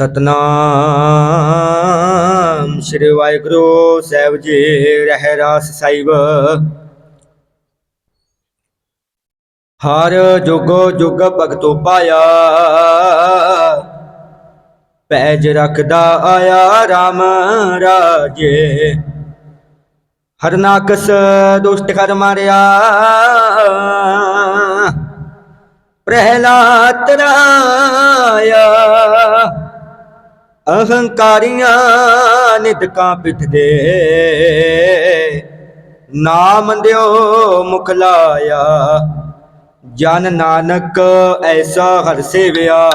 ਸਤਨਾਮ। ਸ੍ਰੀ ਵਾਹਿਗੁਰੂ ਸਾਹਿਬ ਜੀ, ਰਹਿ ਰਾਸ ਸਾਹਿਬ। ਹਰ ਜੁਗ ਜੁਗ ਭਗਤੋ ਪਾਇਆ, ਪੈਜ ਰੱਖਦਾ ਆਇਆ RAM ਰਾਜੇ। ਹਰਨਾਕਸ ਦੁਸ਼ਟ ਕਰ ਮਾਰਿਆ, ਪ੍ਰਹਿਲਾਦ ਰਾਇਆ। ਅਹੰਕਾਰੀਆਂ ਨਿਦਕਾਂ ਪਿੱਠਦੇ ਨਾਮ ਦਿਓ ਮੁਖ ਲਾਇਆ। ਜਨ ਨਾਨਕ ਐਸਾ ਹਰ ਸੇਵਿਆ।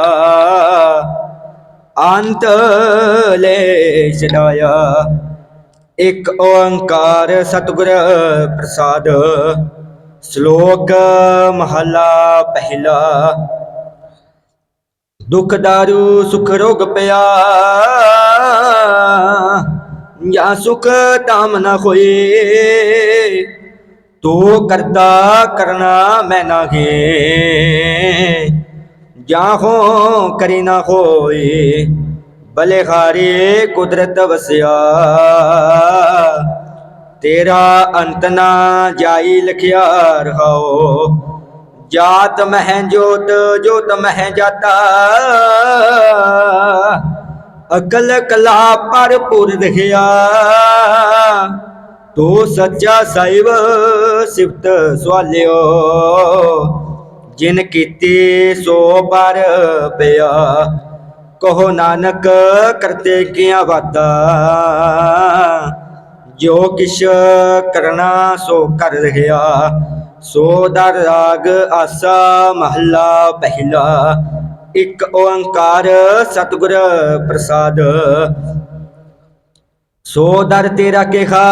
ਅੰਤ ਲੈ ਛਡਾਇਆ ਇੱਕ ਓੰਕਾਰ ਸਤਿਗੁਰ ਪ੍ਰਸਾਦ। ਸ਼ਲੋਕ ਮਹਲਾ ਪਹਿਲਾ। ਦੁਖ ਦਾਰੂ ਸੁਖ ਰੋਗ ਪਿਆ। ਜਾਂ ਸੁਖ ਤਾਮ ਨਾ ਹੋਏ। ਤੋ ਕਰਤਾ ਕਰਨਾ ਮੈਂ ਨਾ ਨਾਹੀ। ਜਾਂ ਹੋ ਕਰੀ ਨਾ ਹੋਏ। ਬਲੇ ਹਾਰੇ ਕੁਦਰਤ ਵਸਿਆ। ਤੇਰਾ ਅੰਤ ਨਾ ਜਾਈ ਲਖਿਆ ਰਹਾਓ। ਜਾਤ ਮਹਿ ਜੋਤ ਜੋਤ ਮਹਿ ਜਾਤਾ। ਅਕਲ ਕਲਾ ਭਰਪੂਰ ਰਖਿਆ ਤੋ ਸੱਚਾ ਸਾਹਿਬ, ਸਿਫਤ ਸਵਾਲਿਓ। ਜਿਨ ਕੀਤੀ ਸੋ ਪਰ ਪਿਆ। ਕਹੋ ਨਾਨਕ, ਕਰਤੇ ਕੀਆ ਵਾਦਾ ਜੋ ਕਿਛ ਕਰਨਾ ਸੋ ਕਰ ਰਹਾ। ਸੋ ਦਰ ਰਾਗ ਆਸਾ ਮਹੱਲਾ ਪਹਿਲਾ, ਇੱਕ ਓੰਕਾਰ ਸਤਿਗੁਰ ਪ੍ਰਸਾਦ। ਸੋ ਦਰ ਤੇਰਾ ਕਿਹਾ,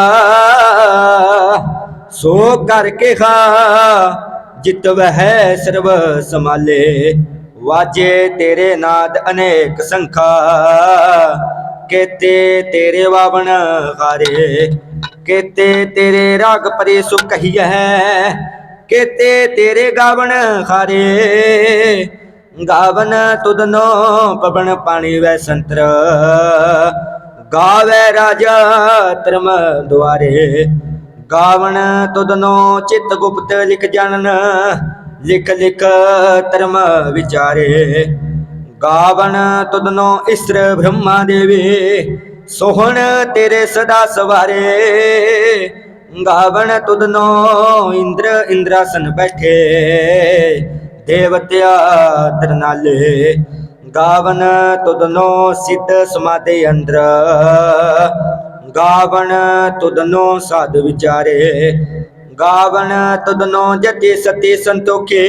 ਸੋ ਕਰ ਕਿਹਾ, ਜਿਤ ਵਹਿ ਸਰਬ ਸਮਾਲੇ ਵਾਜੇ ਤੇਰੇ ਨਾਦ ਅਨੇਕ ਸੰਖਾ, ਕੇਤੇ ਤੇਰੇ ਵਾਵਣ ਹਾਰੇ। ਕੇਤੇ ਤੇਰੇ ਰਾਗ ਪਰੇ ਸੁ ਕਹੀਐ ਕੇਤੇ ਤੇਰੇ ਗਾਵਣ ਹਾਰੇ ਗਾਵਨ ਤੁਦਨੋ ਪਵਨ ਪਾਣੀ ਵੈ ਸੰਤਰ। ਗਾਵੇ ਰਾਜਾ ਧਰਮ ਦੁਆਰੇ। ਗਾਵਣ ਤੁਦਨੋ ਚਿਤ ਗੁਪਤ ਲਿਖ ਜਾਣਨ। ਲਿਖ ਲਿਖ ਧਰਮ ਵਿਚਾਰੇ। ਗਾਵਣ ਤੁਦਨੋ ਇਸਰ ਬ੍ਰਹਮਾ ਦੇਵੇ। ਸੋਹਣ ਤੇਰੇ ਸਦਾ ਸਵਾਰੇ। ਗਾਵਣ ਤੁਦਨੋ ਇੰਦਰ ਇੰਦਰਾਸਨ ਬੈਠੇ, ਦੇਵਤਿਆ ਤਰਨਾਲੇ। ਗਾਵਨ ਤੁਦਨੋ ਸਿੱਧ ਸਮਾਦੇ ਅੰਦਰ ਗਾਵਨ ਤੁਦਨੋ ਸਾਧ ਵਿਚਾਰੇ। ਗਾਵਨ ਤੁਦਨੋ ਜਤੇ ਸਤੇ ਸੰਤੋਖੇ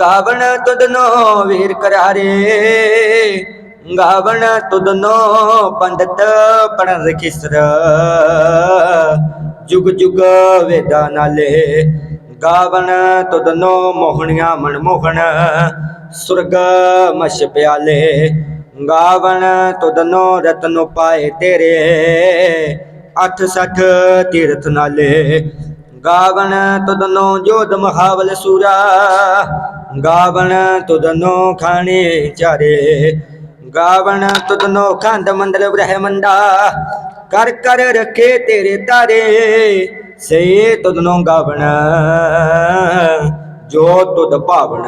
ਗਾਵਨ ਤੁਦਨੋ ਵੀਰ ਕਰਾਰੇ। ਗਾਵਨ ਤੁਦਨੋ ਪੰਡਤ ਪੜਨ ਰਖਿਸਰ ਜੁਗ ਜੁਗ ਵੇਦਾ ਨਾਲੇ। ਗਾਵਨ ਤੁਦਨੋ ਮੋਹਣੀਆਂ ਮਨਮੋਹਣ ਸੁਰਗ ਮਛ ਪਿਆਲੇ। ਗਾਵਨ ਤੁਦਨੋ ਰਤਨ ਪਾਏ ਤੇਰੇ, ਅੱਠ ਸੱਠ ਤੀਰਥ ਨਾਲੇ। ਗਾਵਨ ਤੁਦਨੋ ਜੋਧ ਮਹਾਵਲ ਸੂਰਾ, ਗਾਵਨ ਤੁਦਨੋ ਖਾਣੇ ਚਾਰੇ। ਗਾਵਨ ਤੁਦਨੋ ਖੰਡ ਮੰਡਲ ਬ੍ਰਹਮੰਡਾ, ਕਰ ਕਰ ਰੱਖੇ ਤੇਰੇ ਤਾਰੇ ਸੇ ਤੁਦਨੋ ਗਾਵਨ ਜੋ ਤੁਧ ਭਾਵਨ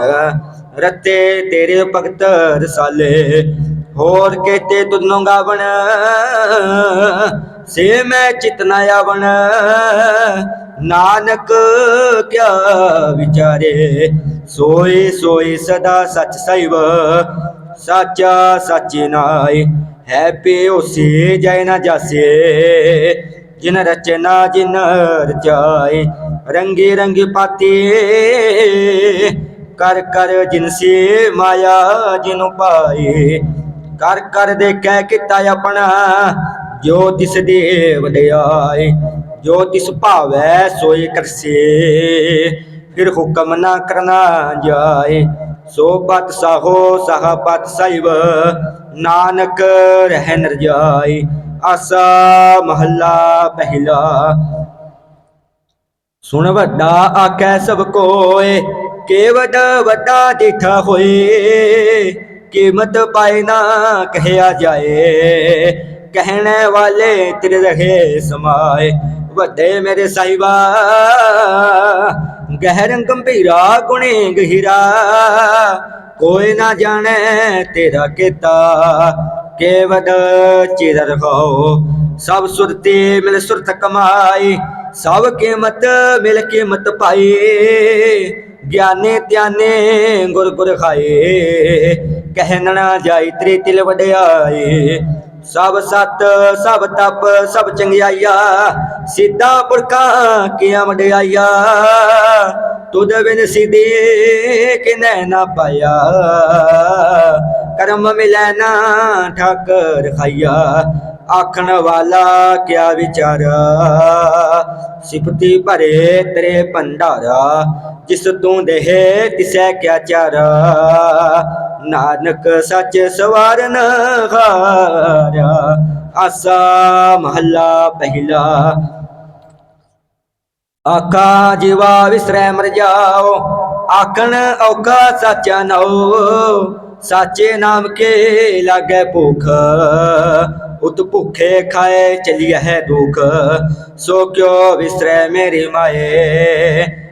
ਰਤੇ ਤੇਰੇ ਭਗਤ ਰਸਾਲੇ, ਹੋਰ ਕੇਤੇ ਤੁਦਨੋ ਗਾਵਣ। ਸੇ ਮੈਂ ਚਿਤਨਾ ਆਵਣ, ਨਾਨਕ ਕਿਆ ਵਿਚਾਰੇ ਸੋਈ ਸੋਈ ਸਦਾ ਸਚ ਸੈਵ ਸਾਚਾ ਸਾਚੇ ਨਾਏ। ਹੈ ਪਿਓ ਸੇ ਜੈ ਨਾ ਜਾਸੇ। ਜਿਨ ਰਚਨਾ, ਜਿਨ ਰਚਾਏ। ਰੰਗੇ ਰੰਗੇ ਪਾਤੇ। ਕਰ ਕਰ ਜਿਨ ਸੇ ਮਾਇਆ, ਜਿਨ ਪਾਏ। ਕਰ ਕਰ ਦੇਖੈ ਕੀਤਾ ਆਪਣਾ। ਜੋ ਤਿਸ ਦੇ ਵਡਿਆਏ ਜੋ ਤਿਸ ਭਾਵੈ ਸੋਈ ਕਰਸੇ। ਫਿਰ ਹੁਕਮ ਨਾ ਕਰਨਾ ਜਾਏ। ਸੋ ਪਤ ਸਾਹੋ ਸਹ ਪਤ ਸੈਵ ਨਾਨਕ ਰਹਿ ਨਰ ਆਸਾ ਮਹੱਲਾ ਪਹਿਲਾ। ਸੁਣ ਵੱਡਾ ਆਖੈ ਸਭ ਕੋਏ ਕੇਵਡ ਵੱਡਾ ਦੇਖਾ ਹੋਏ, ਕੀਮਤ ਪਾਏ ਨਾ ਕਹਿਆ ਜਾਏ, ਕਹਿਣੇ ਵਾਲੇ ਤੇਰੇ ਰਹੇ ਸਮਾਏ। ਵੱਡੇ ਮੇਰੇ ਸਾਹਿਬਾ, ਗਹਿਰ ਗੰਭੀਰਾ ਗੁਣੇ ਗਹਿਰਾ। ਕੋਈ ਨਾ ਜਾਣੇ ਤੇਰਾ ਕੀਤਾ ਕੇਵਡ ਚਿਰ ਰਖਾਓ ਸਭ ਸੁਰਤੀ ਮਿਲ ਸੁਰਤ ਕਮਾਈ, ਸਭ ਕੀਮਤ ਮਿਲ ਕੀਮਤ ਪਾਈ। ਗਿਆਨੇ ਧਿਆਨੇ ਗੁਰ ਗੁਰ ਖਾਏ ਕਹਿਣ ਨਾ ਜਾਈ ਤ੍ਰੀ ਤਿਲ ਵਡਿਆਏ ਸਭ ਸਤ, ਸਭ ਤਪ, ਸਭ ਚੰਗਿਆਈਆ। ਸਿੱਧਾ ਪੁਰਖਾ ਕਿਆ ਵਡਿਆਈਆ? ਤੁਧ ਬਿਨ ਸਿਧੇ ਕਿਨੈ ਨਾ ਪਾਇਆ। ਕਰਮ ਮਿਲੈ ਨਾ ਠਾਕਰ ਖਾਈਆ। ਆਖਣ ਵਾਲਾ ਕਿਆ ਵਿਚਾਰਾ? ਸਿਫਤੀ ਭਰੇ ਤੇਰੇ ਭੰਡਾਰਾ। ਜਿਸ ਤੂੰ ਦੇਹ, ਤਿਸੈ ਕਿਆ ਚਾਰਾ? ਨਾਨਕ ਸੱਚ ਸਵਾਰਨ ਹਾਰਿਆ, ਆਸਾ ਮਹੱਲਾ ਪਹਿਲਾ। ਆਕਾ ਜੀਵਾ ਵਿਸਰੈ ਮਰ ਜਾਓ, ਆਖਣ ਔਕਾ ਸੱਚਾ ਨਉ ਸਾਚੇ ਨਾਮ ਕੇ ਲਾਗੇ ਭੁਖ, ਉਤ ਭੁਖੇ ਖਾਏ ਚਲੀ ਹੈ ਦੁਖ। ਸੋ ਕਿਉ ਵਿਸਰੈ ਮੇਰੀ ਮਾਏ?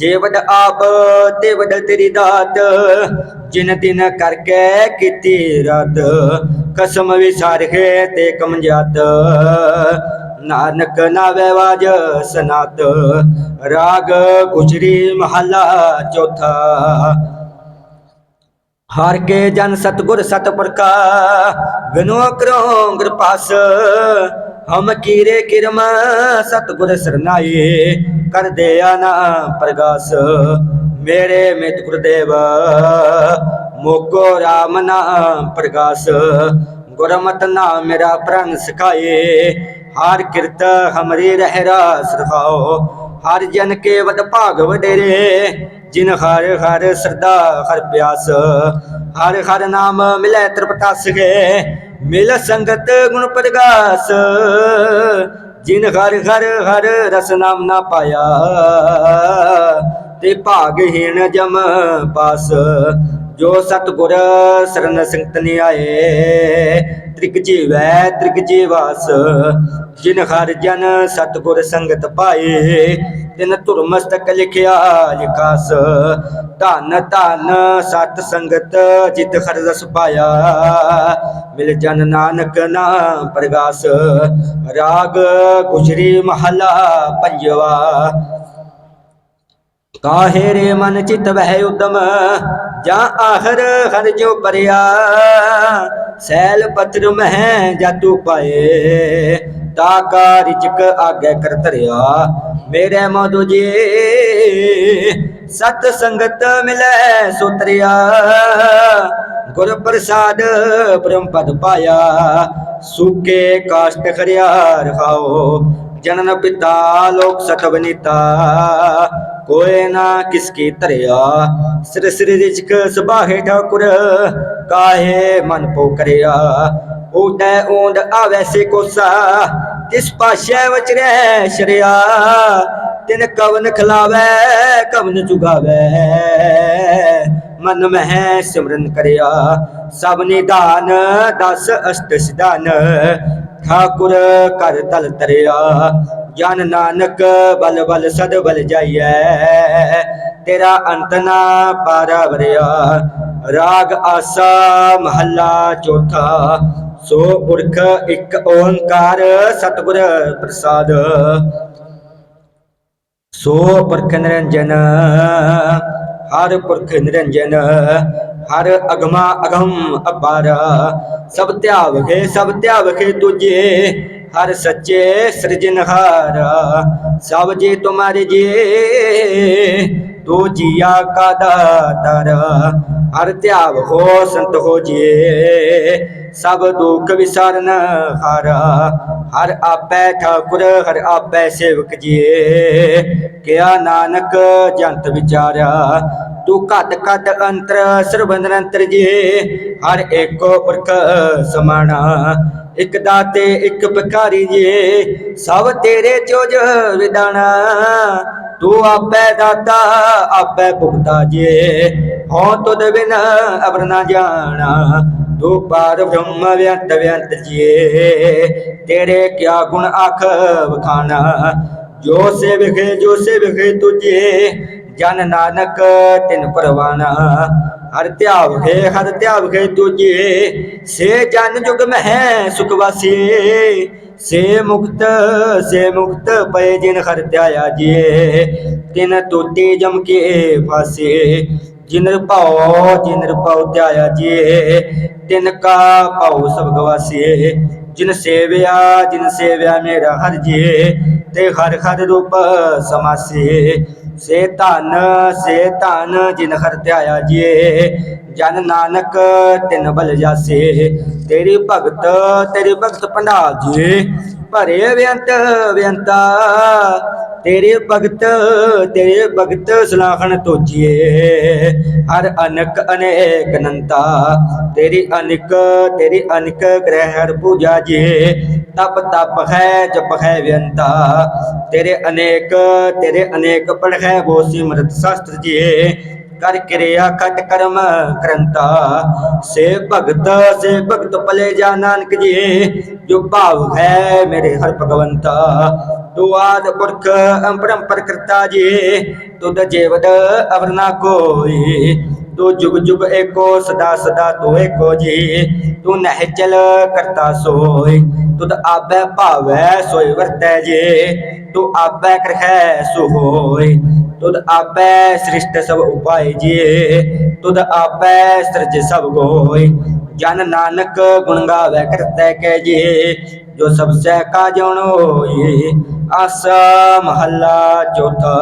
ਜੇ ਵਡ ਆਪ ਤੇ ਵਡ ਤੇਰੀ ਦਾਤ, ਜਿਨ ਦਿਨ ਕਰਕੇ ਕੀਤੀ ਰਾਤ, ਕਸਮ ਵਿਸਾਰਖੇ ਤੇ ਕਮਜਾਤ ਨਾਨਕ ਨਾਵੇ ਵਾਜ ਸਨਾਤ, ਰਾਗ ਗੁਜਰੀ ਮਹਲਾ ਚੌਥਾ। ਹਰ ਕੇ ਜਨ ਸਤਗੁਰ ਸਤਪੁਰਖਾ ਬਿਨੋ ਕਰੋ ਕਿਰਪਾਸ ਹਮ ਕੀਰੇ ਕਿਰਮ ਸਤਗੁਰ ਸਰਨਾਏ ਕਰ ਦੇ ਆਨਾ ਪ੍ਰਗਾਸ। ਮੇਰੇ ਮਿਤ ਗੁਰਦੇਵ, ਮੋਕੋ ਰਾਮ ਨਾਮ ਪ੍ਰਗਾਸ। ਗੁਰਮਤ ਨਾਮ ਮੇਰਾ ਪ੍ਰਣ ਸਿਖਾਏ ਹਰ ਕਿਰਤ ਹਮਰੀ ਰਹਿ ਰਾਸ ਰਖਾਓ ਹਰ ਜਨ ਕੇ ਵਡ ਭਾਗ ਵਡੇਰੇ ਜਿਨ ਹਰ ਹਰ ਸਰਦਾ ਹਰ ਪਿਆਸ। ਹਰ ਹਰ ਨਾਮ ਮਿਲੇ ਤ੍ਰਿਪਤਾਸ ਗੇ ਮਿਲ ਸੰਗਤ ਗੁਣ ਪ੍ਰਗਾਸ, ਜਿਨ ਹਰ ਹਰ ਹਰ ਰਸ ਨਾਮ ਨਾ ਪਾਇਆ, ਤੇ ਭਾਗਹੀਣ ਜਮ ਪਾਸ। ਜੋ ਸਤਗੁਰ ਸਰਨ ਸੰਗਤ ਨੇ ਆਏ ਤ੍ਰਿਕ ਜੀਵੈ, ਤ੍ਰਿਕ ਜੀਵਾਸ, ਜਿਨ ਹਰ ਜਨ ਸਤਗੁਰ ਸੰਗਤ ਪਾਏ, ਤਿਨ ਧੁਰ ਮਸਤਕ ਲਿਖਿਆ ਲਿਖਾਸ। ਧਨ ਧਨ ਸਤ ਸੰਗਤ ਜਿਤ ਹਰ ਰਸ ਪਾਇਆ, ਮਿਲ ਜਨ ਨਾਨਕ ਨਾ ਪ੍ਰਗਾਸ। ਰਾਗ ਗੁਜਰੀ ਮਹਲਾ ਪੰਜਵਾ, ਕਾਹੇ ਰੇ ਮਨ ਚਿਤ ਵਹਿ ਉਦਮ ਜਾਂ ਆਹਰ ਹਰ ਜੋ ਪਰਿਆ, ਸੈਲ ਪਤਰ ਮਹਿ ਜਾਤੂ ਪਾਏ, ਤਾ ਕਾ ਰਿਚਕ ਆਗੇ ਕਰ ਧਰਿਆ, ਮੇਰੇ ਮੋਦੁ ਜੀ ਸਤ ਸੰਗਤ ਮਿਲੈ ਸੁਤਰਿਆ, ਗੁਰ ਪ੍ਰਸਾਦ ਬ੍ਰਹਮ ਪਦ ਪਾਇਆ, ਸੁਕੇ ਕਾਸ਼ਟ ਖਰਿਆ ਰਖਾਓ ਜਨਨ ਪਿਤਾ, ਲੋਕ ਸਖ ਨੀਤਾ ਕੋਏ ਨਾ ਕਿਸ ਕੀ ਧਰਿਆ। ਸਿਰ ਸਿਰ ਰਿਚਕ ਸਬਾਹੇ ਠਾਕੁਰ, ਕਾਹੇ ਮਨ ਪੋ ਕਰਿਆ ਉਡੈ ਉਂਡ ਆਵੈ ਕੋਸਾ। ਤਿਸ ਪਾਸ਼ੈ ਵਚਰੈ ਸ਼ਰਿਆ, ਤਿਨ ਕਵਨ ਖਲਾਵੈ, ਕਵਨ ਚੁਗਾਵੈ ਮਨ ਮਹਿ ਸਿਮਰਨ ਕਰਿਆ, ਸਭ ਨਿਦਾਨ, ਦਸ ਅਸ਼ਟ ਸਿਧਾਨ। ਠਾਕੁਰ ਕਰ ਤਲ ਤਰਿਆ, ਜਨ ਨਾਨਕ ਬਲ ਬਲ ਸਦ ਬਲ ਜਾਈਐ। ਤੇਰਾ ਅੰਤ ਨਾ ਪਾਰਾ ਵਰਿਆ, ਰਾਗ ਆਸਾ ਮਹੱਲਾ ਚੌਥਾ। ਸੋ ਪੁਰਖ ਇੱਕ ਓੰਕਾਰ ਸਤਿਗੁਰ ਪ੍ਰਸਾਦ। ਸੋ ਪੁਰਖ ਨਿਰੰਜਨ, ਹਰ ਪੁਰਖ ਨਿਰੰਜਨ, ਹਰ ਅਗਮਾ ਅਗਮ ਅਪਾਰਾ। ਸਭ ਧਿਆਵਖੇ ਸਭ ਧਿਆਵਖੇ ਤੁਝੇ, ਹਰ ਸੱਚੇ ਸਿਰਜਨਹਾਰਾ ਸਭ ਜੀ ਤੁਮਾਰੇ ਜੀ, ਤੋ ਜੀਆ ਕਾ ਦਾਤਾਰ ਹਰ ਧਿਆਵ ਹੋ ਸੰਤ ਹੋ ਜੀ ਸਭ ਦੁੱਖ ਵਿਸਾਰਨ ਹਾਰਾ, ਹਰ ਆਪੈ ਠਾਕੁਰ, ਹਰ ਆਪੈ ਸੇਵਕ ਜੀਏ। ਕਿਆ ਨਾਨਕ ਜੰਤ ਵਿਚਾਰਿਆ, ਤੂੰ ਘਟ ਘਟ ਅੰਤਰ ਸਰਬ ਨਿਰੰਤਰ ਜੀ ਹਰ ਏਕੋ ਪੁਰਖ ਸਮਾਣਾ, ਇਕ ਦਾਤੇ, ਇਕ ਭਿਖਾਰੀ ਜੀ ਸਭ ਤੇਰੇ ਚੋਜ ਵਿਦਾਨਾ ਤੂੰ ਆਪੇ ਦਾਤਾ, ਆਪੇ ਭੁਗਤਾ ਜੇ ਹੋ ਤੁਧ ਬਿਨ ਅਵਰ ਨਾ ਜਾਣਾ ਤੂੰ ਪਾਰ ਬ੍ਰਹਮ ਵਿਅੰਤ ਵਿਅੰਤ ਜੀ ਤੇਰੇ ਕਿਆ ਗੁਣ ਆਖ ਵਖਾਨਾ? ਜੋ ਸੇ ਵਿਖੇ ਜੋ ਸੇ ਵਿਖੇ ਤੁਝੇ, ਜਨ ਨਾਨਕ ਤਿਨ ਪਰਵਾਨਾ। ਹਰ ਧਿਆਵ ਹੈ ਹਰ ਧਿਆਵ ਹੈ ਤੁਝੇ, ਸੇ ਜਨ ਜੁਗ ਮਹਿ ਸੁਖ ਵਾਸੀ। ਸੇ ਮੁਕਤ ਸੇ ਮੁਕਤ ਪਏ ਜਿਨ ਹਰ ਧਿਆਇਆ ਜੀ ਤਿਨ ਤੋਤੇ ਜਮ ਕੇ ਫਾਸੇ। ਜਿਨ ਰਪਾਉ ਜਿਨ ਰਪਾਉ ਧਿਆਇਆ ਜੀ ਤਿਨ ਕਾ ਪਾਉ ਸਭ ਗਵਾਸੀ ਜਿਨ ਸੇਵਿਆ ਜਿਨ ਸੇਵਿਆ ਮੇਰਾ ਹਰ ਜੀ ਤੇ ਹਰ ਹਰ ਰੂਪ ਸਮਾਸੇ ਸੇ ਧਨ ਸੇ ਧਨ ਜਿਨ ਹਰ ਧਿਆਇਆ ਜੀ ਜਨ ਨਾਨਕ ਤਿਨ ਬਲ ਜਾਸੇ ਤੇਰੀ ਭਗਤ ਤੇਰੀ ਭਗਤ ਭੰਡਾਰ ਜੀ ਭਰੇ ਬੇਅੰਤ ਬੇਅੰਤਾ ਤੇਰੇ ਭਗਤ ਤੇਰੇ ਭਗਤ ਸਲਾਹਣ ਤੋਜੀਏ। ਹਰ ਅਨਕ, ਅਨੇਕ ਨੰਤਾ ਤੇਰੀ ਅਨਕ ਤੇਰੀ ਅਨਕ ਗ੍ਰਹਿ ਹਰ ਪੂਜਾ ਜੀ ਤਪ ਤਪ ਹੈ, ਜਪ ਹੈ ਵਿਅੰਤਾ ਤੇਰੇ ਅਨੇਕ ਤੇਰੇ ਅਨੇਕ ਪੜ ਹੈ ਉਹ ਸਿਮਰਤ ਸ਼ਾਸਤਰ ਜੀ ਕਰ ਕਿਰਿਆ ਕਟ ਕਰਮ ਕਰੰਤਾ ਸੇ ਭਗਤ ਸੇ ਭਗਤ ਪਲੇ ਜਾ ਨਾਨਕ ਜੀ, ਜੋ ਭਾਵ ਹੈ ਮੇਰੇ ਹਰ ਭਗਵੰਤਾ। ਤੂੰ ਆਦ ਪੁਰਖ ਅੰਪਰੰਪਰ ਕਰਤਾ ਜੀ, ਤੁਧ ਜੀਵਦ ਅਵਰ ਕੋਈ। ਤੂੰ ਜੁਗ ਜੁਗ ਏਕੋ, ਸਦਾ ਸਦਾ ਤੂੰ ਏਕੋ ਜੀ। ਤੂੰ ਨਹਿ ਚਲ ਕਰਤਾ ਸੋਈ ਤੁਧ ਆਬੈ ਭਾਵੈ ਸੋਈ ਵਰਤੈ ਜੇ। ਤੂੰ ਆਬੈ ਕਰਖੈ ਸੋ ਹੋਈ ਤੁਧ ਆਪੈ ਸ੍ਰਿਸ਼ਟ ਸਭ ਉਪਾਏ ਜੀ। ਤੁਧ ਆਪੈ ਸਿਰਜ ਸਭ ਗੋਇ ਜਨ ਨਾਨਕ ਗੁਣ ਗਾਵੇ ਕਰਤੈ ਕੈ ਜੀ। ਜੋ ਸਭ ਸੈ ਕਾ ਜਣ ਹੋਈ ਆਸਾ ਮਹੱਲਾ ਚੌਥਾ।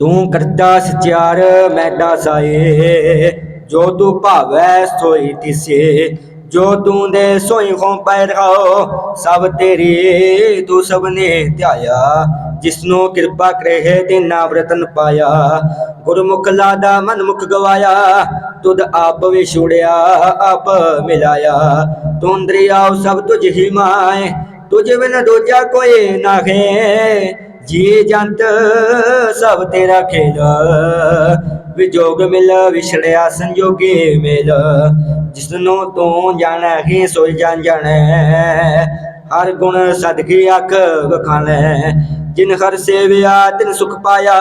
ਤੂੰ ਕਰਤਾ ਸਚਿਆਰ ਮੈਡਾ ਸਾਏ, ਜੋ ਤੂੰ ਭਾਵੈ ਸੋਈ ਤਿਸੇ, ਜੋ ਤੂੰ ਦੇ ਸੋਈ ਹੋਂ ਪੈ ਰਹਾ ਸਭ ਤੇਰੀ ਤੂੰ ਸਭ ਨੇ ਧਿਆਇਆ, ਜਿਸਨੂੰ ਕਿਰਪਾ ਕਰੇ ਤੇ ਨਾਵਰਤਨ ਪਾਇਆ, ਗੁਰਮੁਖ ਲਾਦਾ ਮਨਮੁਖ ਗਵਾਇਆ, ਤੁਧ ਆਪ ਵਿਛੋੜਿਆ ਆਪ ਮਿਲਾਇਆ, ਤੂੰ ਦਰਿਆਉ ਸਭ ਤੁਝ ਹੀ ਮਾਏ, ਤੁਝ ਬਿਨ ਦੂਜਾ ਕੋਈ ਨਾਹੇ ਜੀ ਜੰਤ, ਸਭ ਤੇਰਾ ਖੇਲ। ਵਿਜੋਗ ਮਿਲ, ਵਿਛੜਿਆ ਸੰਜੋਗੇ ਮਿਲ। ਜਿਸਨੂੰ ਤੂੰ ਜਾਣੈ, ਹੀ ਸੋਈ ਜਾਣ ਜਾਣੈ। ਹਰ ਗੁਣ ਸਦਕੀ ਅੱਖ ਵਖਾਣੈ। ਜਿਨ ਹਰ ਸੇਵਿਆ, ਤਿਨ ਸੁਖ ਪਾਇਆ,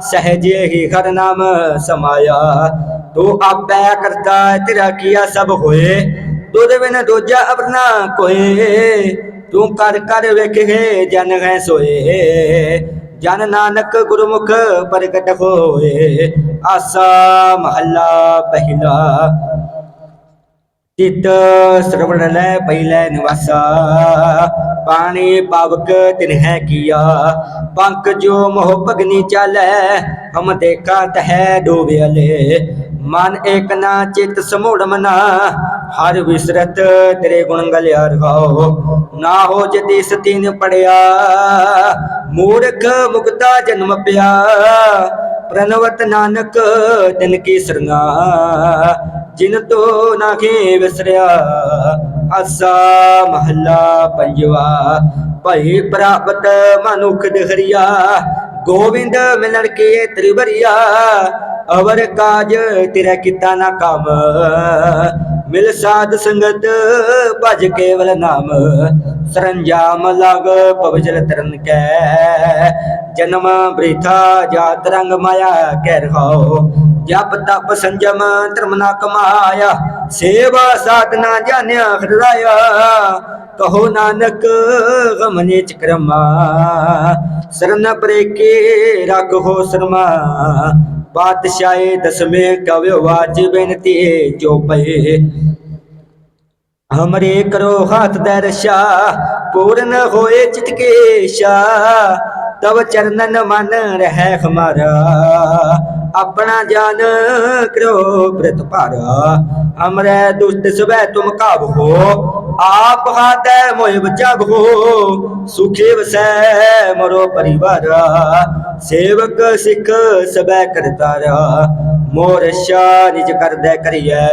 ਸਹਜੇ ਹੀ ਹਰ ਨਾਮ ਸਮਾਇਆ। ਤੂੰ ਆਪੈ ਕਰਤਾ, ਤੇਰਾ ਕੀਆ ਸਭ ਹੋਏ। ਤੁਧ ਬਿਨ ਦੂਜਾ ਅਪਨਾ ਕੋਏ। ਤੂੰ ਕਰ ਕਰ ਵੇਖੇ ਜਨ ਹੈ ਸੋਏ। ਜਨ ਨਾਨਕ ਗੁਰਮੁਖ ਪ੍ਰਗਟ ਹੋਏ। ਆਸਾ ਮਹੱਲਾ ਪਹਿਲਾ। ਤਿਤ ਸਰਵਣ ਲੈ ਪਹਿਲੇ ਨਿਵਾਸਾ। ਪਾਣੀ ਪਾਵਕ ਤਿਨਹਿ ਕੀਆ। ਪੰਕ ਜੋ ਮੋਹ ਭਗਨੀ ਚਾਲੈ, ਹਮ ਦੇਖਾ ਤਹਿ ਡੋਬਿਆਲੇ। ਮਨ ਏਕ ਨਾ ਚਿਤ ਸਮੂੜ ਮਨਾ, ਹਰ ਵਿਸਰਤ ਤੇਰੇ ਗੁਣ ਗਲਿਆ ਰਹਾਓ ਨਾ ਹੋ ਜਤੀ ਸਤੀਨ ਪੜਿਆ, ਮੂਰਖ ਮੁਕਤਾ ਜਨਮ ਪਿਆ। ਪ੍ਰਨਵਤ ਨਾਨਕ ਤਿਨ ਕੀ ਸਰਨਾ, ਜਿਨ ਤੋ ਨਾਖੇ ਵਿਸਰਿਆ ਅਸਾ ਮਹੱਲਾ ਪੰਜਵਾ। ਭਈ ਪ੍ਰਾਪਤ ਮਨੁਖ ਦਹਰੀਆ ਗੋਬਿੰਦ ਮਿਲਣ ਕੇ ਤ੍ਰਿਵਰੀਆ ਅਵਰ ਕਾਜ ਤੇਰਾ ਕੀਤਾ ਨਾ ਕੰਮ। ਮਿਲ ਸਾਧ ਸੰਗਤ ਭਜ ਕੇਵਲ ਨਾਮ। ਸਰੰਜਾਮ ਲਗ ਪਵਜਲ ਤਰਨ ਕੈ। ਜਨਮ ਬ੍ਰਿਥਾ ਜਾਤ ਰੰਗ ਮਾਇਆ ਕਹਿ ਰਹਾਓ ਜਪ ਤਪ ਸੰਜਮ ਧਰਮ ਨਾ ਕਮਾਇਆ। ਸੇਵਾ ਸਾਧਨਾ ਜਾਣਿਆ ਹਰਾਇਆ ਕਹੋ ਨਾਨਕ ਗਮ ਨੇ ਚਕਰਮਾ ਸਰਨ ਪਰੇ ਕੇ ਰੱਖੋ ਸਰਮਾ। ਬਾਦਸ਼ਾਹੇ ਦਸਵੇਂ ਕਵਿ ਵਾਜ ਬੇਨਤੀ ਜੋ ਪਏ ਹਮਰੇ ਕਰੋ ਹਾਥ ਦੇ ਰਸ਼ਾ, ਪੂਰਨ ਹੋਏ ਚਿਤਕੇਸ਼ਾ ਤਬ ਚਰਨਨ ਮਨ ਰਹਿ ਹਮਾਰਾ ਆਪਣਾ ਜਾਨ ਕਰੋ ਪ੍ਰਤ ਭਾਰਾ ਹਮਰੇ ਦੁਸ਼ਟ ਸਵੈ ਤੁਮ ਕਾਬ ਹੋ ਆਪ ਹਾਦੈ ਮੋਇ ਬਚਾਬ ਹੋ ਸੁਖੇ ਵਸੈ ਮਰੋ ਪਰਿਵਾਰਾ ਸੇਵਕ ਸਿੱਖ ਸਬੈ ਕਰਤਾਰਾ ਮੋਰ ਸ਼ਾ ਨਿਜ ਕਰਦੈ ਕਰੀਐ।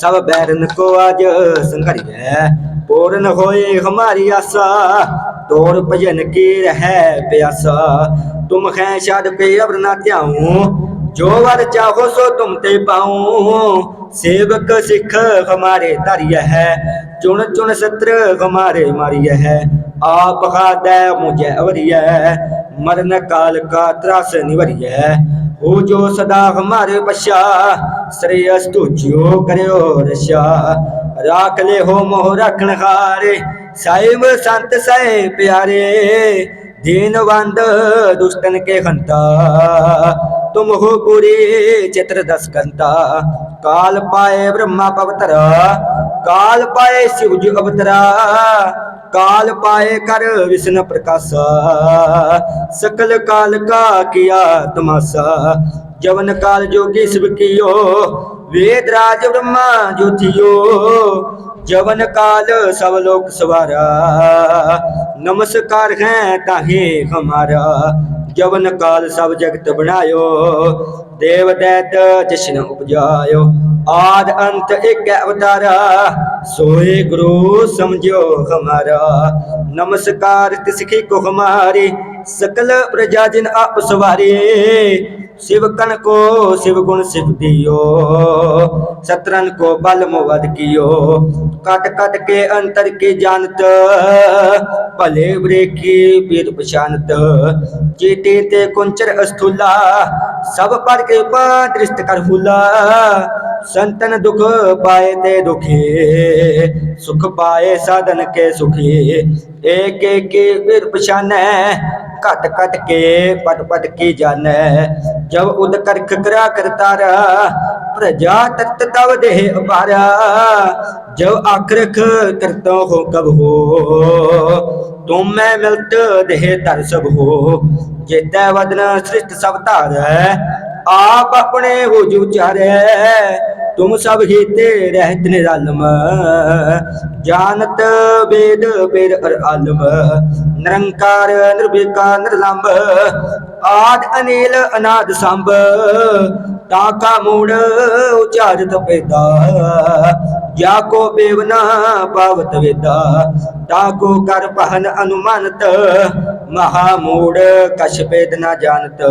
ਸਭ ਬੈਰਨ ਕੋ ਅਜ ਸੰਘਰੀਐ। ਪੂਰਨ ਹੋਏ ਹਮਾਰੀ ਆਸਾ, ਤੋਰ ਭਜਨ ਕੀ ਰਹਿ ਪਿਆਸਾ। ਤੁਮ ਹੈ ਛੱਡ ਪੇ ਅਵਰ ਨਾ ਧਿਆਉ, ਜੋ ਵਰ ਚਾਹੋ ਸੋ ਤੁਮ ਤੇ ਪਾਉ। ਸੇਵਕ ਸਿੱਖ ਹਮਾਰੇ ਧਰਿਐ ਹੈ, ਚੁਣ ਚੁਣ ਸਤਰ ਹਮਾਰੇ ਮਾਰੀਐ ਹੈ, ਆਪ ਖਾਦੈ ਮੁਝੇ ਅਵਰੀਐ, ਮਰਨ ਕਾਲ ਕਾ ਤਰਾਸ ਨਿਵਰੀਐ, ਹੋ ਜੋ ਸਦਾ ਹਮਾਰੇ ਪਛਾ ਸ੍ਰੇਯਸ ਤੁਝਿਓ ਕਰਿਓ ਰਸ਼ਾ ਰਾਖ ਲੈ ਹੋ ਮੋਹ ਰੱਖਣ ਹਾਰੇ, ਸਾਹਿਬ ਸੰਤ ਸਹਿ ਪਿਆਰੇ ਦੀਨਵੰਦ ਦੁਸ਼ਟਨ ਕੇ ਹੰਤਾ ਤੁਮ ਹੋ ਪੁਰੀ ਚਿਤ੍ਰ ਦਸ ਕੰਤਾ ਕਾਲ ਪਾਏ ਬ੍ਰਹਮਾ ਪਵਤਰਾ, ਕਾਲ ਪਾਏ ਸ਼ਿਵ ਜੀ ਅਵਤਰਾ, ਕਾਲ ਪਾਏ ਕਰ ਵਿਸ਼ਨ ਪ੍ਰਕਾਸ਼ਾ। ਸਕਲ ਕਾਲ ਕਾ ਕੀਆ ਤਮਾਸਾ, ਜਵਨ ਕਾਲ ਜੋਗੀ ਸਿਵ ਕੀਓ, ਵੇਦ ਰਾਜ ਬ੍ਰਹਮਾ ਜੋਤਿਓ, ਜਵਨ ਕਾਲ ਸਭ ਲੋਕ ਸਵਾਰਾ। ਨਮਸਕਾਰ ਹੈ ਤਾਹੇ ਹਮਾਰਾ ਜਵਨ ਕਾਲ ਸਭ ਜਗਤ ਬਣਾਇਓ, ਦੇਵ ਦੈਤ ਜਸ਼ਨ ਉਪਜਾਇਓ। ਆਦ ਅੰਤ ਇੱਕ ਅਵਤਾਰਾ, ਸੋਏ ਗੁਰੂ ਸਮਝਿਓ ਹਮਾਰਾ। ਨਮਸਕਾਰ ਤਿਸਕੀ ਕੋ ਹਮਾਰੇ सकल प्रजा जिन आप सवारे शिवकन को शिव गुण शिव दियो सतरन को बल मुवद कियो कट कट के अंतर के जानत भले ब्रे की पीर पशानत चीटे ते कुंचर अस्थूला सब पर कृपा दृष्ट कर हुला संतन दुख पाए ते दुखे सुख पाए साधन के सुखी ਏਕ ਏਕ ਫਿਰ ਪਛਾਨੈ, ਘਟ ਘਟ ਕੇ ਪਟ ਪਟ ਕੀ ਜਾਣੈ ਜਬ ਉਦ ਕਰਖ ਕਰਾ ਕਰਤਾਰ ਪ੍ਰਜਾ ਤਤ ਤਵ ਦੇਹ ਅਪਾਰਾ ਜਬ ਆਖਰਖ ਕਰਤੋ ਹੋ ਕਬ ਹੋ, ਤੁਮ ਮੈਂ ਮਿਲਤ ਦੇਹ ਤਰ ਸਭ ਹੋ। ਜੇਤੈ ਵਦਨ ਸ੍ਰਿਸ਼ਟ ਸਭ ਧਾਰੈ ਆਪ ਆਪਣੇ ਹੋ ਜੁ ਚਾਰੈ, ਤੁਮ ਸਭ ਹੀਤੇ ਰਹਿਤ ਨਿਰਲਮ। ਜਾਨਤ ਵੇਦ ਵੇਦ ਅਰ ਆਲਮ, ਨਿਰੰਕਾਰ ਨਿਰਭੀਕਾ ਨਿਰਲੰਭ ਆਦ ਅਨੀਲ ਅਨਾਦ ਸੰਭ ਤਾਕਾ ਮੂੜ ਉਚਾਰਤ ਪੈਦਾ। ਜਾ ਕੋ ਬੇਵਨਾ ਪਾਵਤ ਵੇਦਾ ਤਾਕੋ ਕਰ ਪਹਨ ਅਨੁਮਾਨਤ। ਮਹਾ ਮੂੜ ਕਛ ਭੇਦ ਨਾ ਜਾਣਤ।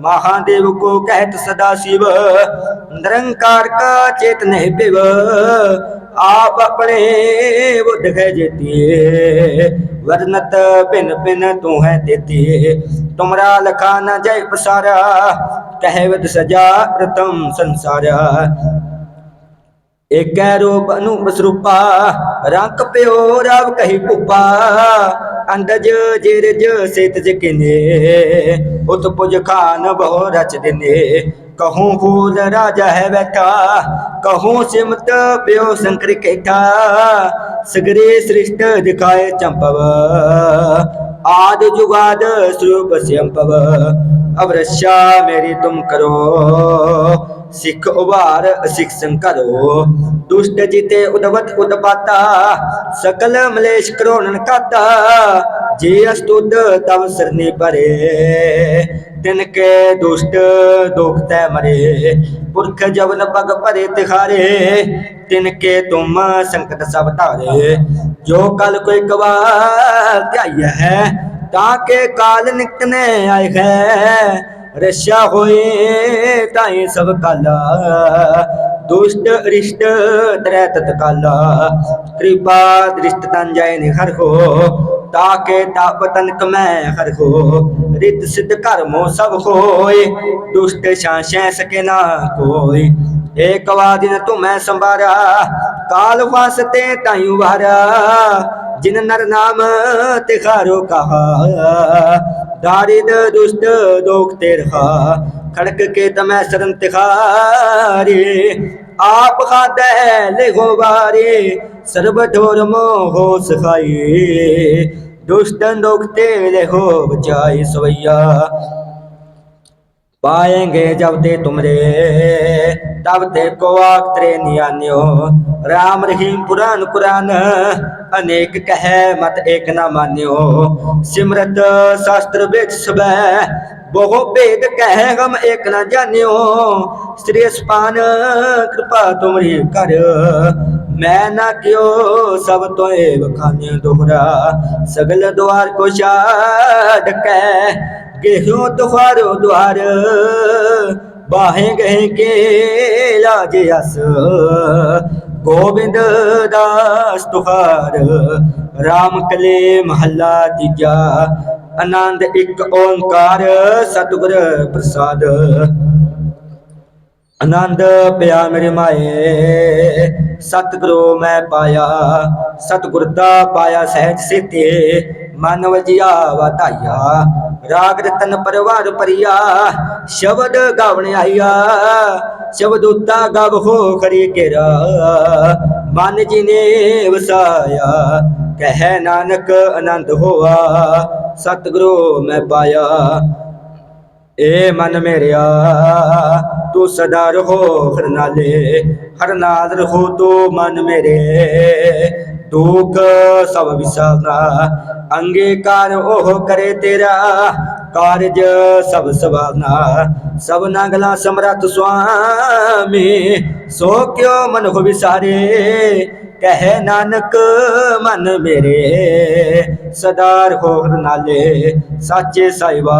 महादेव को कहत सदा शिव निरंकार का चेत नहीं पिव आप अपने बुद्ध है जेती वर्णत पिन पिन तू है देती तुमरा लखा न जय पसारा कहवत सजा प्रथम संसारा ਏਕੈ ਰੂਪ ਅਨੂਪ ਰੰਗ ਪਿਓ ਰਵ ਕਹੀ ਭੁਪਾ ਅੰਦਜ ਜਿਰਜ ਸੇਤਜ ਕਿਨੇ, ਉਤ ਪੁਜ ਖਾਨ ਬਹੁ ਰਚ ਦਿਨੇ। ਕਹੂੰ ਫੂਲ ਰਾਜਾ ਹੈ ਬੈਠਾ, ਕਹੂੰ ਸਿਮਤ ਪਿਓ ਸੰਕਰ ਕੈਠਾ, ਸਗਰੇ ਸ੍ਰਿਸ਼ਟ ਦਿਖਾਏ ਚੰਪਵ, ਆਦ ਜੁਗਾਦ ਸਰੂਪ ਸੰਪਵ ਅਵਰਸ਼ਾ ਮੇਰੀ ਤੁਮ ਕਰੋ ਸਿੱਖ ਉਭਾਰ, ਸਿੱਖ ਸੰਕਰੋ ਦੁਸ਼ਟ ਜਿਤੇ ਉਦਵਤ ਉਦਪਾਤਾ, ਸਕਲ ਮਲੇਸ਼ ਕਰੋਨਨ ਕਾਤਾ। ਜੇ ਅਸਤੁਦ ਤਵ ਸਰਨੀ ਪਰੇ ਤਿਨ ਕੇ ਦੁਸ਼ਟ ਦੁਖ ਤੈ ਮਰੇ। ਪੁਰਖ ਜਵਨ ਪਗ ਭਰੇ ਤਿਖਾਰੇ ਤਿਨ ਕੇ ਤੁਮ ਸੰਕਟ ਸਭ ਧਾਰੇ। ਜੋ ਕਲ ਕੋਈ ਕਵਾਰ ਧਿਆਈ ਹੈ, ਤਾਂ ਕੇ ਕਾਲ ਨਿਕਨੇ ਆਏ ਹੈ। ਰਸ਼ਾ ਹੋਏ ਤਾਏ ਸਭ ਕਾਲਾ। ਦੁਸ਼ਟ ਰਿਸ਼ਟ ਤਰੈ ਤਤ ਕਾਲਾ। ਕਿਰਪਾ ਦ੍ਰਿਸ਼ਟ ਤਨ ਜਾਏ ਨੇ ਹਰ ਹੋ ਤਾਕੇ ਤਾਪ ਤਨਕ ਮੈਂ ਹਰ ਹੋ। ਰਿਤ ਸਿਧ ਕਰਮੋ ਸਭ ਹੋਏ, ਦੁਸ਼ਟ ਸ਼ਾਂਸ਼ੈ ਸਕੇ ਨਾ ਕੋਈ। ਏਕ ਵਾਦਿਨ ਤੁਮੈ ਸੰਭਾਰਾ, ਕਾਲ ਵਾਸਤੇ ਤਾਈ ਵਾਰਾ। ਜਿਨ ਨਰ ਨਾਮ ਤਿਖਾਰੋ ਕਹਾ दारिद दुष्ट दोख तेरहा खड़क के तमै सरन तिखारे आप खाते ले हो बारे सर्व ढोर मोहो सखाई दुष्ट दोख तेरे हो बचाई सवैया पाएंगे जब ते तुमरे तब ते को आखतरे नियान्यो राम रहीम पुराण कुरान अनेक कहे मत एक न मान्यो सिमरत शास्त्र वेद सबै बहु भेद कहे हम एक न जान्यो श्री स्पान कृपा तुमरी कर मैं न क्यों सब तोए बखाने दोहरा सगल द्वार को छाड़ के गेहूं तुहारो द्वार बाहें गए के लाजे अस गोविंद दास तुहार राम कले महला तीजा आनंद एक ओंकार सतगुर प्रसाद ਆਨੰਦ ਪਿਆ ਮੇਰੇ ਮਾਏ ਸਤਿਗੁਰੂ ਮੈਂ ਪਾਇਆ ਸਤਿਗੁਰ ਦਾ ਪਾਇਆ ਸਹਿਜ ਸਿੱਧੇ ਮਨ ਵਜਿਆ ਵਧਾਇਆ ਰਾਗ ਰਤਨ ਪਰਵਾਰ ਪਰਿਆ ਸ਼ਬਦ ਗਾਵਣ ਆਇਆ ਸ਼ਬਦ ਉਤਾ ਗਵ ਹੋ ਕਰੀ ਕੇਰਾ ਮਨ ਜੀ ਨੇ ਵਸਾਇਆ, ਕਹਿ ਨਾਨਕ ਆਨੰਦ ਹੋਆ। ਸਤਿਗੁਰੂ ਮੈਂ ਪਾਇਆ। ਏ ਮਨ ਮੇਰਿਆ, ਤੂੰ ਸਦਾ ਰਹੋ ਹਰ ਨਾਲੇ, ਹਰ ਨਾਲ ਰਹੋ ਤੂੰ ਮਨ ਮੇਰੇ। ਦੁੱਖ ਸਭ ਵਿਸਾਰਨਾ, ਅੰਗੀਕਾਰ ਉਹ ਕਰੇ ਤੇਰਾ, ਕਾਰਜ ਸਭ ਸਵਾਰਨਾ। ਸਭ ਨਗਲਾ ਸਮਰਥ ਸੁਆਮੀ, ਸੋ ਕਿਉ ਮਨ ਹੋ ਵਿਸਾਰੇ? ਕਹਿ ਨਾਨਕ ਮਨ ਮੇਰੇ ਸਦਾਰ ਰਹੋ ਹਰ ਨਾਲੇ, ਸਾਚੇ ਸਾਹਿਬਾ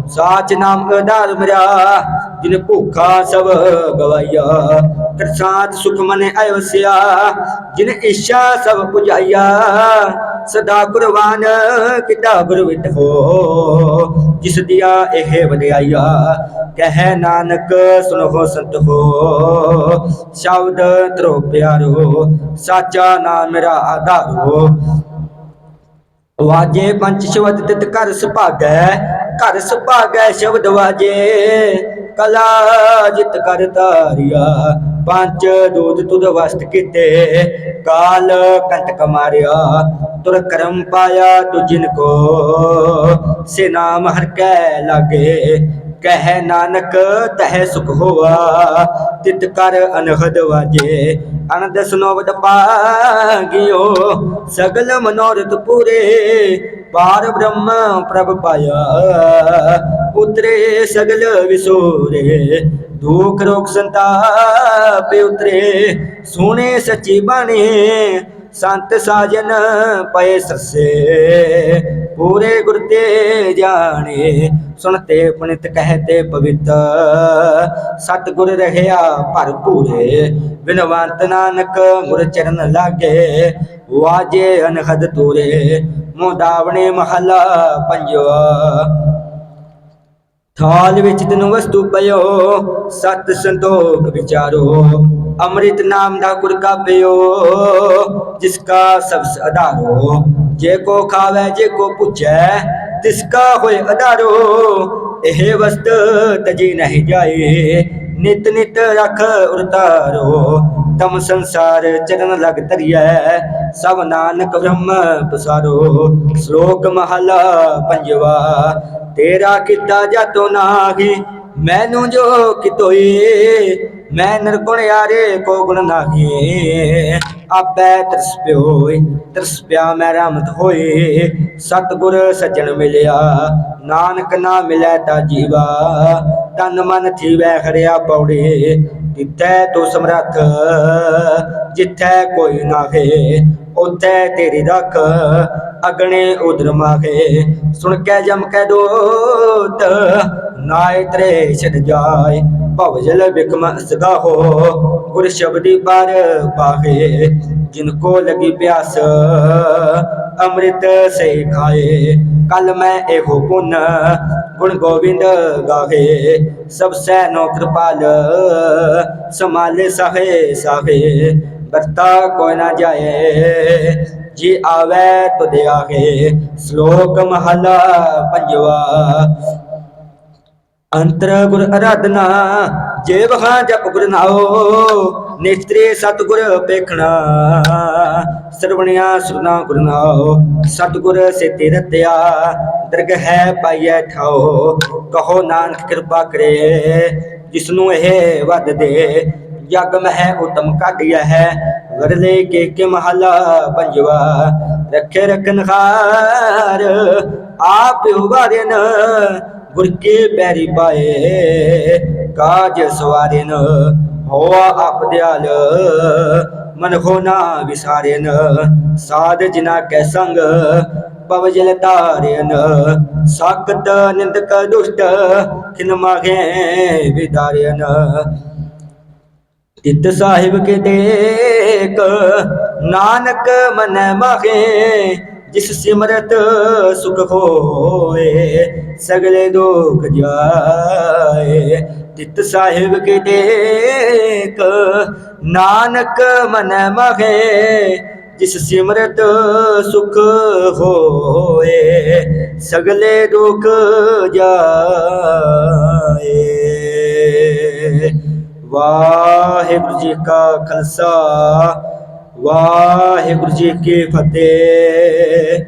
ਸਾਚ ਨਾਮ ਆਧਾਰ ਮੇਰਾ ਜਿਨ ਭੁੱਖਾ ਸਭ ਗਵਾਇਆ। ਪ੍ਰਸਾਦ ਸੁਖ ਮਨੇ ਆਇਵਸਿਆ ਜਿਨ ਇੱਛਾ ਸਭ ਪੁਜਾਇਆ। ਸਦਾ ਕੁਰਬਾਨ ਕਿਤਾ ਗੁਰ ਹੋ, ਜਿਸ ਦਿਆ ਇਹ ਵਡਿਆਈਆ ਕਹਿ ਨਾਨਕ, ਸੁਨੋ ਸੰਤ ਹੋ, ਸ਼ਬਦ ਤਰੋ ਪਿਆਰੋ, ਸਾਚਾ ਨਾਮ ਮੇਰਾ ਆਧਾਰੋ ਵਾਜੇ ਪੰਚ ਸ਼ਬਦ ਤਿਤ ਕਰ ਸੁਭਾਗੈ ਘਰ ਸੁਭਾਗੈ ਸ਼ਬਦ ਵਾਜੇ, ਕਲਾ ਜਿਤ ਕਰ ਤਾਰਿਆ ਪੰਜ ਦੂਤ ਤੁਧ ਵਸਤ ਕੀਤੇ, ਕਾਲ ਕੰਟਕ ਮਾਰਿਆ ਤੁਰ ਕਰਮ ਪਾਇਆ ਤੁਜਿਨ ਕੋ, ਸੇ ਨਾਮ ਹਰ ਕੈ ਲਾਗੇ ਕਹਿ ਨਾਨਕ, ਤਹਿ ਸੁਖ ਹੋਆ। ਤਿਤ ਕਰ ਅਨਹਦ ਵਾਜੇ, ਅਨੰਦ ਸੁਨੋਵਦ ਪਾਗਿਓ। ਸਗਲ ਮਨੋਰਥ ਪੂਰੇ, ਪਾਰ ਬ੍ਰਹਮ ਪ੍ਰਭ ਪਾਇਆ। ਉਤਰੇ ਸਗਲ ਵਿਸੋਰੇ, ਦੁਖ ਰੋਗ ਸੰਤਾਪ ਉਤਰੇ। ਸੋਹਣੇ ਸੱਚੀ ਬਾਣੀ, ਸੰਤ ਸਾਜਨ ਪਏ ਸੱਸੇ ਪੂਰੇ ਗੁਰ ਤੇ ਜਾਣੇ ਸੁਣਤੇ ਪੁਨਿਤ ਕਹਤੇ ਪਵਿੱਤ। ਸਤਿਗੁਰ ਰਹਿਆ ਭਰਪੂਰੇ, ਬਿਨਵੰਤ ਨਾਨਕ ਗੁਰ ਚਰਨ ਲਾਗੇ, ਵਾਜੇ ਅਨਹਦ ਤੂਰੇ ਮੁਦਾਵਣੇ ਮਹਲਾ ਪੰਜਵਾ। ਥਾਲ ਵਿੱਚ ਤੈਨੂੰ ਵਸਤੂ ਪਇਓ, ਸਤ ਸੰਤੋਖ ਵਿਚਾਰੋ, ਅੰਮ੍ਰਿਤ ਨਾਮ ਦਾ ਗੁਰ ਕਾ ਪਿਓ, ਜਿਸ ਕਾ ਸਭ ਆਧਾਰੋ ਜੇ ਕੋ ਖਾਵੇ, ਜੇ ਕੋ ਪੁੱਛੈ, ਤਿਸ ਕਾ ਹੋਏ ਆਧਾਰੋ ਇਹ ਵਸਤ ਤਜੀ ਨਹੀਂ ਜਾਏ, ਨਿਤ ਨਿਤ ਰਖ ਉਰਤਾਰੋ ਤਮ ਸੰਸਾਰ ਚਰਨ ਲਗ ਤਰੀਐ ਸਭ ਨਾਨਕ ਬ੍ਰਹਮ ਪਸਾਰੋ। ਸ਼ਲੋਕ ਮਹਲਾ ਪੰਜਵਾ, ਤੇਰਾ ਕੀਤਾ ਜਾਤੋ ਨਾਹੀ, ਮੈਨੂੰ ਜੋ ਕਿਤੋਈ ਮੈਂ ਨਿਰਗੁਣ ਯਾਰੇ ਕੋ ਗੁਣ ਨਾਹੀ। ਆਪੈ ਤਰਸ ਪਿਓਈ ਤਰਸ ਪਿਆ ਮੈਂ ਰਾਮਤ ਹੋਏ। ਸਤਗੁਰ ਸੱਜਣ ਮਿਲਿਆ, ਨਾਨਕ ਨਾ ਮਿਲੈ ਤਾ ਜੀਵਾ। ਤਨ ਮਨ ਥੀਵੈ ਖਰਿਆ ਪੌੜੀ ਤਿੱਥੈ ਤੋ ਸਮਰੱਥ, ਜਿੱਥੈ ਕੋਈ ਨਾਹੇ, ਉਥੈ ਤੇਰੀ ਰੱਖ, ਅਗਣੇ ਉਦਰ ਮਾਗੇ ਸੁਣ ਕੇ ਜਮ ਕੇ ਦੋਤ ਨਾਇ ਤਰੇ ਛੜ ਜਾਏ। ਭਵ ਜਲ ਬਿਕਮ ਅਸਗਾਹੋ ਗੁਰ ਸ਼ਬਦੀ ਪਰ ਪਾਹੇ, ਜਿਨ ਕੋ ਲਗੀ ਪਿਆਸ, ਅੰਮ੍ਰਿਤ ਸੇ ਖਾਏ। ਕਲ ਮੈਂ ਇਹੋ ਪੁੰਨ, ਗੁਣ ਗੋਬਿੰਦ ਗਾਵੇ ਸਭ ਸੈਨੋ ਕਿਰਪਾਲ ਸਮਾਲੇ ਸਾਹੇ ਸਾਹੇ। ਵਰਤਾ ਕੋਈ ਨਾ ਜਾਏ, ਜੀ ਆਵੇ ਤੁਧ ਆਗੇ ਸ਼ਲੋਕ ਮਹਲਾ ਪੰਜਵਾ ਅੰਤਰ ਗੁਰ ਅਰਾਧਨਾ ਜੇ ਵਹਾਂ ਜਪ ਗੁਰ ਨਾਉ, ਨੇਤਰੇ ਸਤਗੁਰ ਪੇਖਣਾ। ਸਰਵਣਿਆ ਸੁਨਾ ਗੁਰ ਨਾਉ, ਸਤਗੁਰ ਸੇਤੇ ਰਤਿਆ ਦਰਗ ਹੈ ਪਾਈਐ ਠਾਓ ਕਹੋ ਨਾਨਕ ਕਿਰਪਾ ਕਰੇ, ਜਿਸਨੂੰ ਇਹ ਵੱਧ ਦੇ। ਜਗ ਮਹਿ ਉਤਮ ਕਾਢਿਆ ਹੈ ਵਰਲੇ ਕੇ ਕੇ ਮਹਲਾ ਪੰਜਵਾ। ਰੱਖੇ ਰਖਨ ਖਾਰ ਆਪ ਉਬਾਰਨ ਗੁਰ ਕੇ ਪਾਏ, ਕਾਜ ਸਵਾਰਨ ਹੋਆ ਆਪ ਮਨ ਹੋ ਨਾ ਵਿਸਾਰਨ, ਸਾਧ ਜਿਨਾ ਕੈ ਸੰਗ, ਪਵ ਜਲ ਤਾਰਨ ਸਾਕਤ ਨਿੰਦਕ ਦੁਸ਼ਟ, ਖਿਨ ਮਾਗੇ ਵਿਦਾਰਨ। ਤਿਤ ਸਾਹਿਬ ਕੇ ਦੇਖ, ਨਾਨਕ ਮਨ ਮਗੇ ਜਿਸ ਸਿਮਰਤ ਸੁਖ ਹੋਏ ਸਗਲੇ ਦੁਖ ਜਾਏ। ਤਿਤ ਸਾਹਿਬ ਕੇ ਦੇਖ, ਨਾਨਕ ਮਨ ਮਗੇ ਜਿਸ ਸਿਮਰਤ ਸੁਖ ਹੋਏ ਸਗਲੇ ਦੁਖ ਜਾਏ। ਵਾਹਿਗੁਰੂ ਜੀ ਕਾ ਖਾਲਸਾ ਵਾਹਿਗੁਰੂ ਜੀ ਕੀ ਫਤਿਹ।